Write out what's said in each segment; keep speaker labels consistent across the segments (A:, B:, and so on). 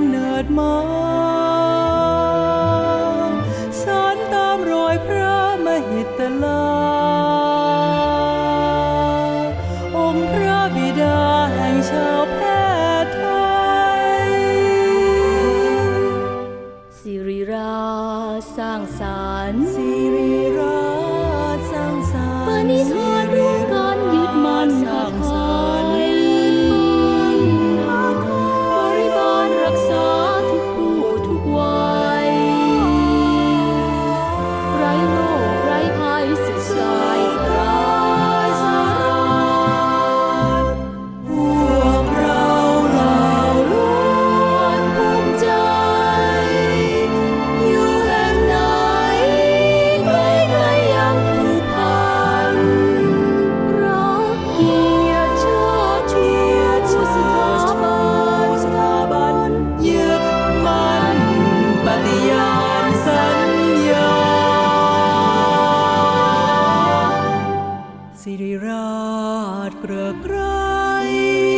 A: ำเนิดมา ไร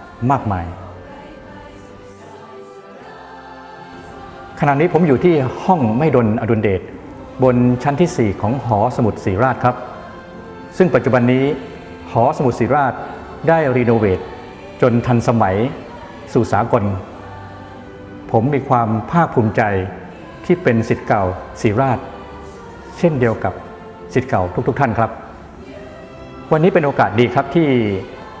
B: มากมาย ขณะนี้ผมอยู่ที่ห้องไม่ดนอดุลเดชบนชั้นที่ 4 ของหอสมุดศรีราชครับ ซึ่งปัจจุบันนี้หอสมุดศรีราชได้รีโนเวทจนทันสมัยสู่สากล ผมมีความภาคภูมิใจที่เป็นสิทธิ์เก่าศรีราช เช่นเดียวกับสิทธิ์เก่าทุกๆท่านครับ วันนี้เป็นโอกาสดีครับที่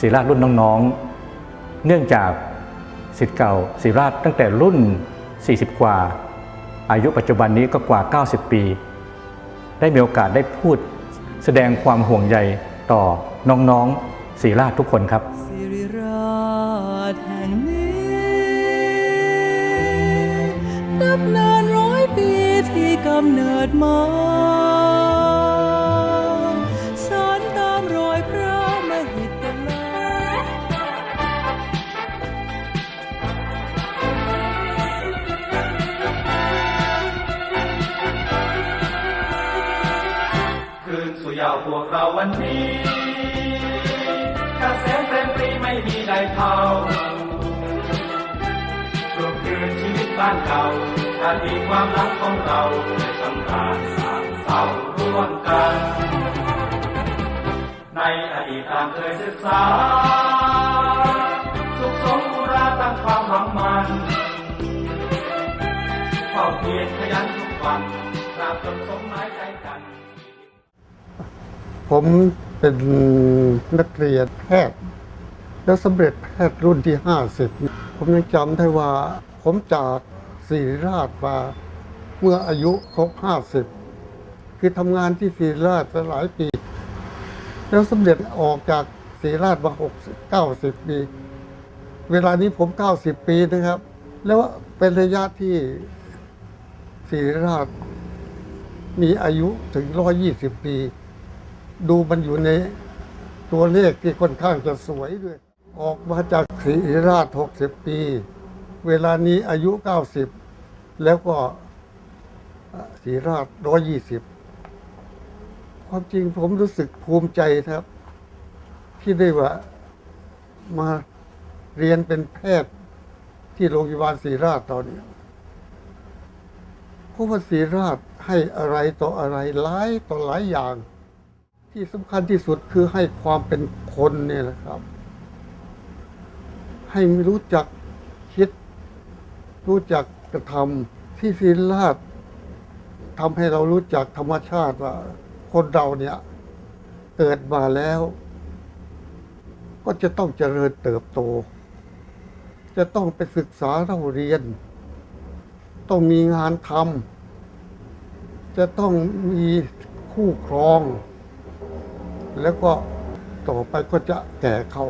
B: ศิราชรุ่นน้องๆ เนื่องจากสิทธิ์เก่าศิราชตั้งแต่รุ่น 40 กว่า อายุปัจจุบันนี้ก็กว่า 90 ปี ได้มีโอกาสได้พูดแสดงความห่วงใยต่อน้องๆศิราชทุกคนครับ
A: สิริราชแห่งนี้นับนานร้อยปีที่กำเนิดมา พ
C: วกเราวันนี้กระแสเพลงปรีไม่มีใดเท่ารวมคืนชีวิตบ้านเก่าอดีตความรักของเราได้สำราญสามเศร้าร่วมกัน ในอดีตตามเคยศึกษา สุขสมบูราตั้งความหวังมันเฝ้าเพียรขยันทุกวันตราบจนสมหมายใจกัน
D: ผมเป็นนักเรียนแพทย์ แล้วสำเร็จแพทย์รุ่นที่ 50 ผมยังจำได้ว่า ผมจากศิริราชมาเมื่ออายุครบ 50 คือทำงานที่ศิริราชมาหลายปี แล้วสำเร็จออกจากศิริราชมา6 90 ปี เวลานี้ผม 90 ปีนะครับ แล้วเป็นระยะที่ศิริราชมีอายุถึง 120 ปี ดูมันอยู่ในตัวเลขที่ค่อนข้างจะสวยด้วย ออกมาจากศรีราช 60 ปี เวลานี้อายุ 90 แล้วก็ศรีราช 120 ความจริงผมรู้สึกภูมิใจครับ ที่ได้ว่ามาเรียนเป็นแพทย์ที่โรงพยาบาลศรีราชตอนนี้เพราะว่าศรีราชให้อะไรต่ออะไรหลายต่อหลายอย่าง ที่สำคัญที่สุดคือให้ความเป็นคนเนี่ยแหละครับ ให้รู้จักคิด รู้จักกระทำที่ศิลาชทำให้เรารู้จักธรรมชาติว่าคนเราเนี่ย เกิดมาแล้ว ก็จะต้องเจริญเติบโต จะต้องไปศึกษาเราเรียน ต้องมีงานทำจะต้องมีคู่ครอง แล้วก็ต่อไปก็จะแก่เขา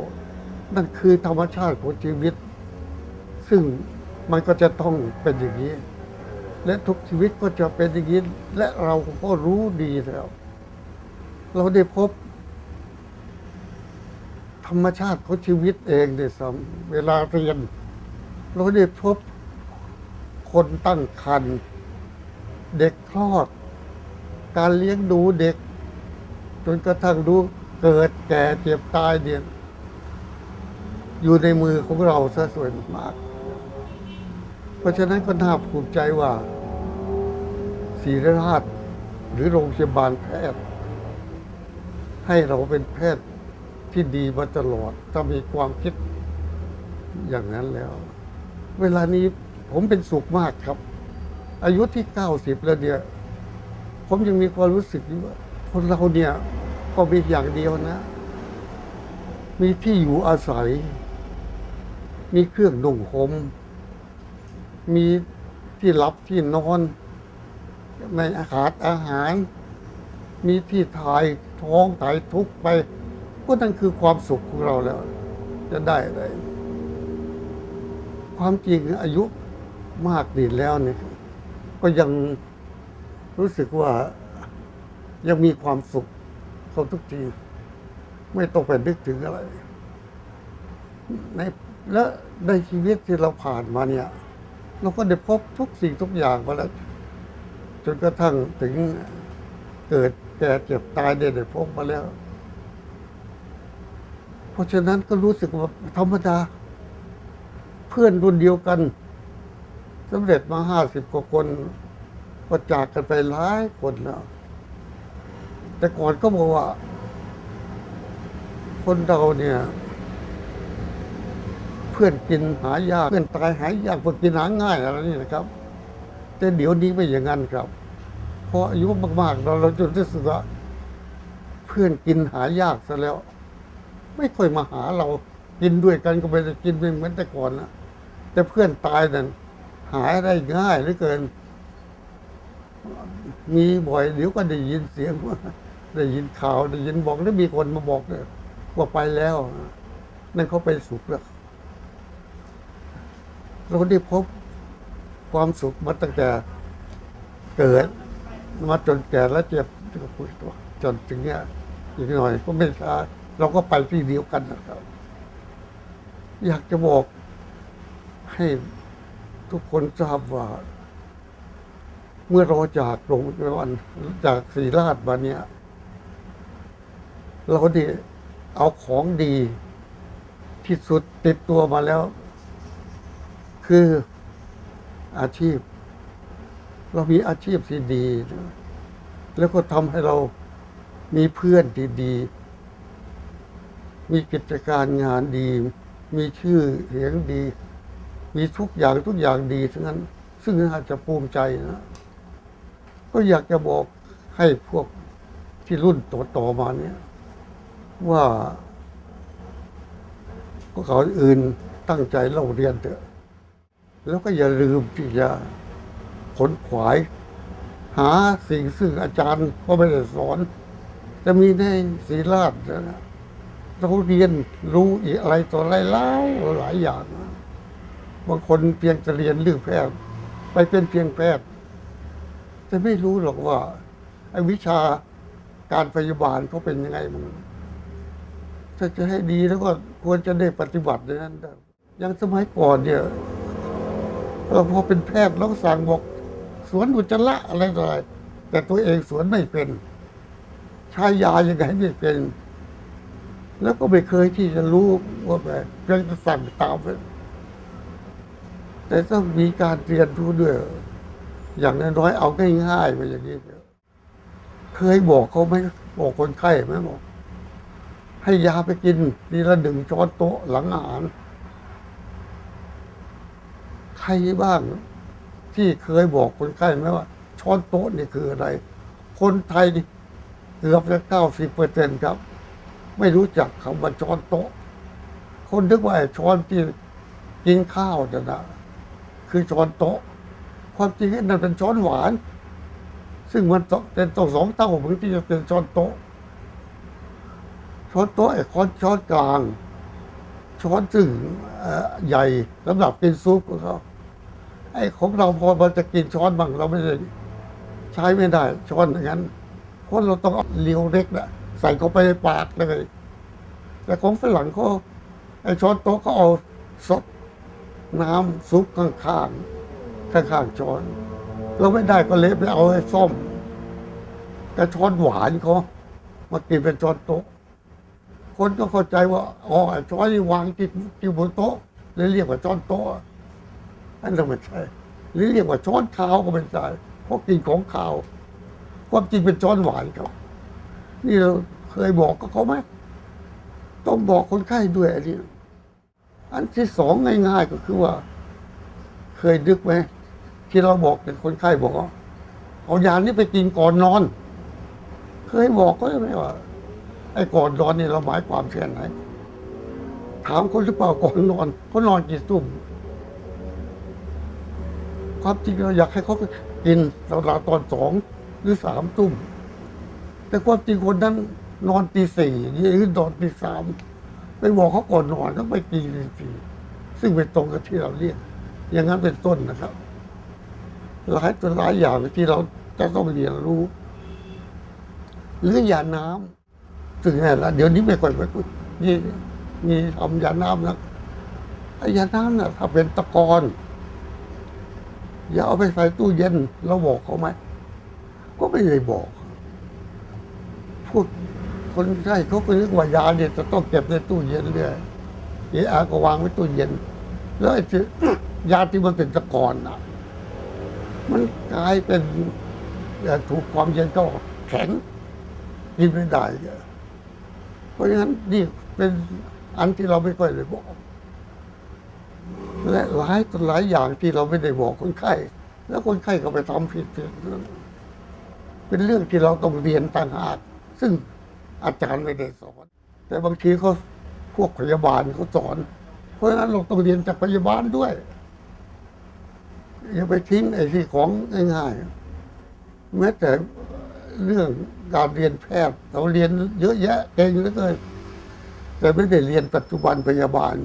D: นั่นคือธรรมชาติของชีวิต ซึ่งมันก็จะต้องเป็นอย่างนี้ และทุกชีวิตก็จะเป็นอย่างนี้ และเราก็รู้ดีแล้ว เราได้พบ ธรรมชาติของชีวิตเองเนี่ยซ้ำเวลาเรียน เราได้พบคนตั้งครรภ์เด็กคลอด การเลี้ยงดูเด็ก จนกระทั่งดูเกิดแก่เจ็บตายเนี่ยอยู่ในมือของเราซะส่วนมาก เพราะฉะนั้นก็น่าภูมิใจว่าศีราชหรือโรงพยาบาลแพทย์ ให้เราเป็นแพทย์ที่ดีมาตลอด ถ้ามีความคิดอย่างนั้นแล้ว เวลานี้ผมเป็นสุขมากครับ อายุที่เก้าสิบแล้วเนี่ย ผมยังมีความรู้สึกว่า คนเราเนี่ย ก็มีอย่างเดียวนะ มีที่อยู่อาศัย มีเครื่องนุ่งห่มมีที่หลับที่นอนไม่อาหารอาหาร มีที่ถ่ายท้องถ่ายทุกไป ก็นั่นคือความสุขของเราแล้ว จะได้อะไรความจริงอายุมากดีแล้วเนี่ย ก็ยังรู้สึกว่า ยังมีความสุขเขาทุกที ไม่ต้องไปนึกถึงอะไร ในและในชีวิตที่เราผ่านมาเนี่ย เราก็ได้พบทุกสิ่งทุกอย่างมาแล้ว จนกระทั่งถึงเกิดแก่เจ็บตายเนี่ยได้พบมาแล้ว เพราะฉะนั้นก็รู้สึกว่าธรรมดา เพื่อนรุ่นเดียวกันสำเร็จมาห้าสิบกว่าคน ก็จากกันไปหลายคนแล้ว แต่ก่อนก็บอกว่า คนเราเนี่ย เพื่อนกินหายาก เพื่อนตายหายากเพื่อนกินหาง่ายอะไรนี่นะครับ แต่เดี๋ยวนี้ไม่อย่างนั้นครับเพราะอายุมากๆเราเราจนรู้สึกว่าเพื่อนกินหายากซะแล้ว ไม่ค่อยมาหาเรากินด้วยกันก็ไม่ได้กินไม่เหมือนแต่ก่อนนะแต่เพื่อนตายนั้นหายได้ง่ายเหลือเกิน มีบ่อยเดี๋ยวก็ได้ยินเสียง ได้ยินข่าวได้ยินบอกแล้วมีคนมาบอกเนี่ยว่าไปแล้ว นั่นเขาไปสุขแล้วเราได้พบความสุขมาตั้งแต่เกิด มาจนแก่แล้วเจ็บจนถึงเนี้ยอีกหน่อยก็ไม่ช้าเราก็ไปที่เดียวกันนะครับ อยากจะบอกให้ทุกคนทราบว่า เมื่อเราจากโรงพยาบาลจากศรีราชมาเนี่ย เราด้เอาของดีที่สุดติดตัวมาแล้ว คืออาชีพ เรามีอาชีพที่ดี แล้วก็ทำให้เรามีเพื่อนที่ดี มีกิจการงานดี มีชื่อเสียงดี มีทุกอย่างทุกอย่างดีทั้งนั้น ซึ่งน่าจะภูมิใจนะ ก็อยากจะบอกให้พวกที่รุ่นต่อๆมาเนี่ย ว่าพวกเขาอื่นตั้งใจเล่าเรียนเถอะ แล้วก็อย่าลืมที่จะขนขวาย หาสิ่งซึ่งอาจารย์ก็ไม่ได้สอน จะมีในศีราชนะเราเรียนรู้อะไรต่ออะไรหลายหลายอย่างบางคนเพียงจะเรียนเรื่องแพทย์ไปเป็นเพียงแพทย์แต่ไม่รู้หรอกว่าไอ้วิชาการพยาบาลเขาเป็นยังไงมัน ถ้าจะให้ดีแล้วก็ควรจะได้ปฏิบัติในนั้นได้อย่างสมัยก่อนเนี่ยเราพอเป็นแพทย์เราก็สั่งบอกสวนอุจจาระอะไรต่ออะไรแต่ตัวเองสวนไม่เป็นใช้ยายังไงไม่เป็น แล้วก็ไม่เคยที่จะรู้ว่าแบบเพียงจะสั่งตามไปแต่ต้องมีการเรียนรู้ด้วย อย่างน้อยๆเอาง่ายๆไปอย่างนี้เถอะเคยบอกเขาไหมบอกคนไข้ไหมบอก ให้ยาไปกินทีละหนึ่งช้อนโต๊ะหลังอาหาร ใครบ้างที่เคยบอกคนไข้ไหมว่า ช้อนโต๊ะนี่คืออะไร คนไทยนี่เกือบจะเก้าสิบเปอร์เซ็นครับ ไม่รู้จักคำว่าช้อนโต๊ะ คนนึกว่าไอช้อนที่กินข้าวนั่นนะคือช้อนโต๊ะ ความจริงนั่นเป็นช้อนหวาน ซึ่งมันต้องเป็นต้องสองเท่าเหมือนที่จะเป็นช้อนโต๊ะ ช้อนโต๊ะไอ้ช้อนช้อนกลาง ช้อนซึ่งใหญ่สำหรับกินซุปของเขาไอ้ของเราพอมันจะกินช้อนบางเราไม่ได้ใช้ไม่ได้ ช้อนอย่างนั้นเพราะเราต้องเอาเลียวเล็กนะใส่เข้าไปในปากเลย แต่ของฝรั่งเขาไอ้ช้อนโต๊ะเขาเอาซดน้ำซุปข้างๆข้างๆช้อน เราไม่ได้ก็เละไปเอาไอ้ส้มแต่ช้อนหวานเขามากินเป็นช้อนโต๊ะ คนก็เข้าใจว่าอ๋อไอ้ช้อนนี่วางกินกินบนโต๊ะเลยเรียกว่าช้อนโต๊ะอันนั้นไม่ใช่หรือเรียกว่าช้อนขาวก็ไม่ใช่เพราะกินของขาวความจริงเป็นช้อนหวานครับ นี่เราเคยบอกกับเขาไหมต้องบอกคนไข้ด้วยอันนี้อันที่สองง่ายๆก็คือว่า เคยนึกไหมที่เราบอกเป็นคนไข้บอกว่าเอายานี้ไปกินก่อนนอน เคยบอกก็ไหมว่า ไอ้ก่อนนอนนี่เราหมายความแค่ไหน ถามคนหรือเปล่าก่อนนอนเขานอนกี่ทุ่มความจริงเราอยากให้เขากินเราลาตอนสองหรือสามทุ่ม แต่ความจริงคนนั้นนอนตีสี่หรือนอนตีสามไปบอกเขาก่อนนอนต้องไปกินตีสี่ซึ่งเป็นตรงกับที่เราเรียก อย่างนั้นเป็นต้นนะครับ หลายตัวหลายอย่างที่เราจะต้องเรียนรู้ หรือยาน้ำ ถึงไงละเดี๋ยวนี้ไม่ค่อยไปพูดมีมีทำยาน้ำนะไอ้ยาน้ำน่ะถ้าเป็นตะกอนอย่าเอาไปใส่ตู้เย็นเราบอกเขาไหมก็ไม่ได้บอก พูดคนไข้เขาก็นึกว่ายาเนี่ยจะต้องเก็บในตู้เย็นเรื่อยเออาก็วางไว้ตู้เย็น แล้วไอ้ที่ยาที่มันเป็นตะกอนน่ะ มันกลายเป็นถูกความเย็นก็แข็งกินไม่ได้ เพราะฉะนั้นนี่เป็นอันที่เราไม่ค่อยได้บอก และหลายต่อหลายอย่างที่เราไม่ได้บอกคนไข้ แล้วคนไข้ก็ไปทำผิดผิดเป็นเรื่องที่เราต้องเรียนต่างหากซึ่งอาจารย์ไม่ได้สอน แต่บางทีเขาพวกพยาบาลเขาสอน เพราะฉะนั้นเราต้องเรียนจากพยาบาลด้วย อย่าไปทิ้งไอ้ที่ของง่ายๆแม้แต่เรื่อง การเรียนแพทย์เราเรียนเยอะแยะเก่งเหลือเกินแต่ไม่ได้เรียนปัจจุบันพยาบาล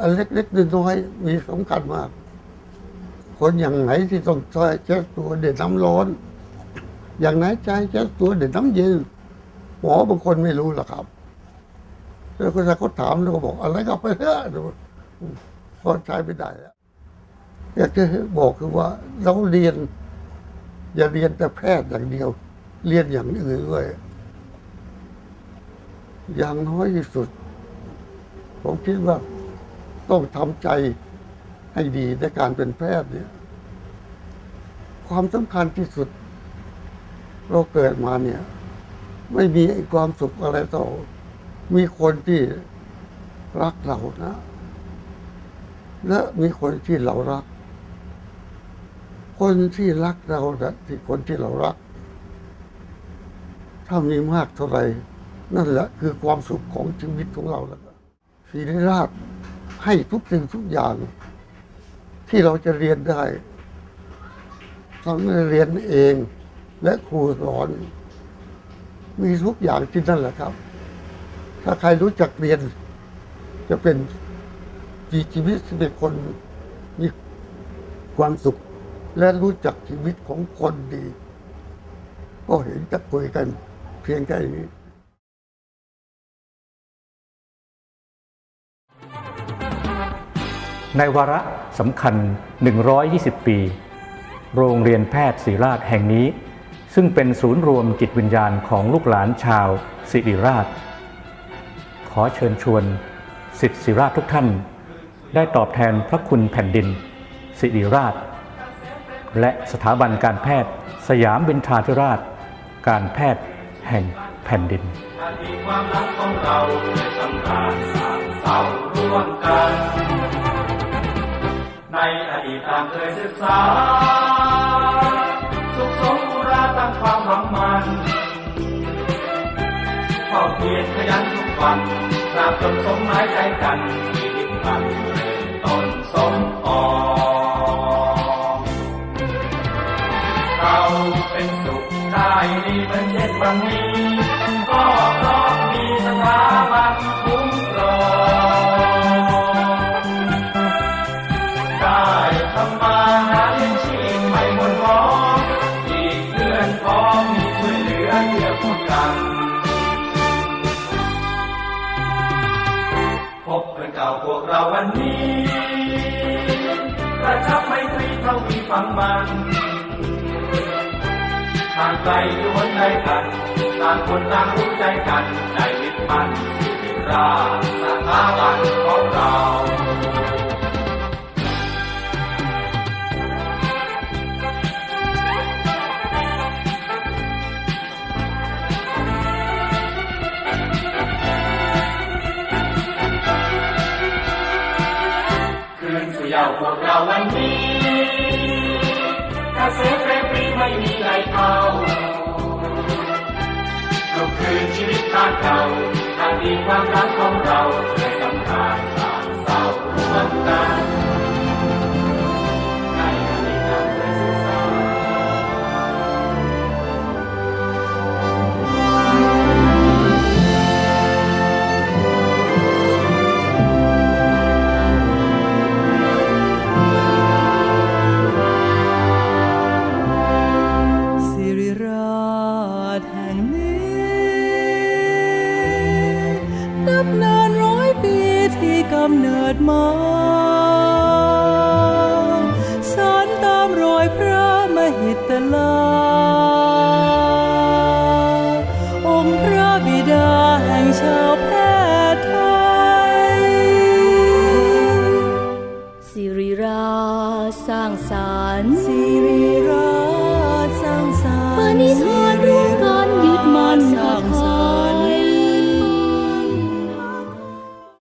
D: อันเล็กๆน้อยๆมีสำคัญมาก คนอย่างไหนที่ต้องใช้เช็ดตัวเด็ดน้ำร้อน อย่างไหนใช้เช็ดตัวเด็ดน้ำเย็นหมอบางคนไม่รู้หรอกครับแล้วคนเขาถามแล้วก็บอกอะไรก็ไปเถอะพอใช้ไม่ได้แล้วอยากจะบอกคือว่าเราเรียน อย่าเรียนแต่แพทย์อย่างเดียว เรียนอย่างอื่นด้วย อย่างน้อยที่สุด ผมคิดว่าต้องทำใจให้ดีในการเป็นแพทย์เนี่ย ความสำคัญที่สุด เราเกิดมาเนี่ย ไม่มีความสุขอะไรต่อ มีคนที่รักเรานะ และมีคนที่เรารัก คนที่รักเรานะที่คนที่เรารัก ถ้ามีมากเท่าไหร่นั่นแหละคือความสุขของชีวิตของเราแล้วศรีราชให้ทุกสิ่งทุกอย่าง ที่เราจะเรียนได้ทั้งเรียนเองและครูสอน มีทุกอย่างที่นั่นแหละครับ ถ้าใครรู้จักเรียน จะเป็นมีชีวิตเป็นคนมีความสุข และรู้จักชีวิตของคนดี ก็เห็นจะคุยกันเพียงแค่นี้
B: ในวาระสำคัญ 120 ปี โรงเรียนแพทย์ศิริราชแห่งนี้ ซึ่งเป็นศูนย์รวมจิตวิญญาณของลูกหลานชาวศิริราช ขอเชิญชวนสิทธิศิริราชทุกท่าน ได้ตอบแทนพระคุณแผ่นดิน ศิริราช และสถาบันการแพทย์ สยามบินทราธิราช การแพทย์แห่งแผ่นดิน
C: อดีความรักของเราสำราญสามเศร้าร่วมกัน ในอดีตต่างเคยศึกษา สุขสมอุราตั้งความหวังมันเฝ้าเพียรขยันทุกวันตราบจนสมหมายใจกันชีวิตอันเริ่มต้นสมปอง ด้ดีเหมือนเช่นวันนี้ ก็เพราะมีสถาบันคุ้มครองได้ทำมาหาเลี้ยงชีพไม่หมดหมองอีกเพื่อนพ้องมีช่วยเหลือเพื่อคุณกันพบเพื่อนเก่าพวกเราวันนี้กระชับไมตรีเท่ามีฟังมัน ทางไกลล้วนได้กันต่างคนต่างรู้ใจกันใจยึดมั่นสิริราชสถาบันของเราคืนสู่เยาวพวกเราวันนี้ ไม่มีใครเท่าเราคือชีวิตทางเก่าทางดีความรักของเราในสำคัญสานเศร้าวันนั้
A: น งนี้นับนานร้อยปีที่กำเนิดมา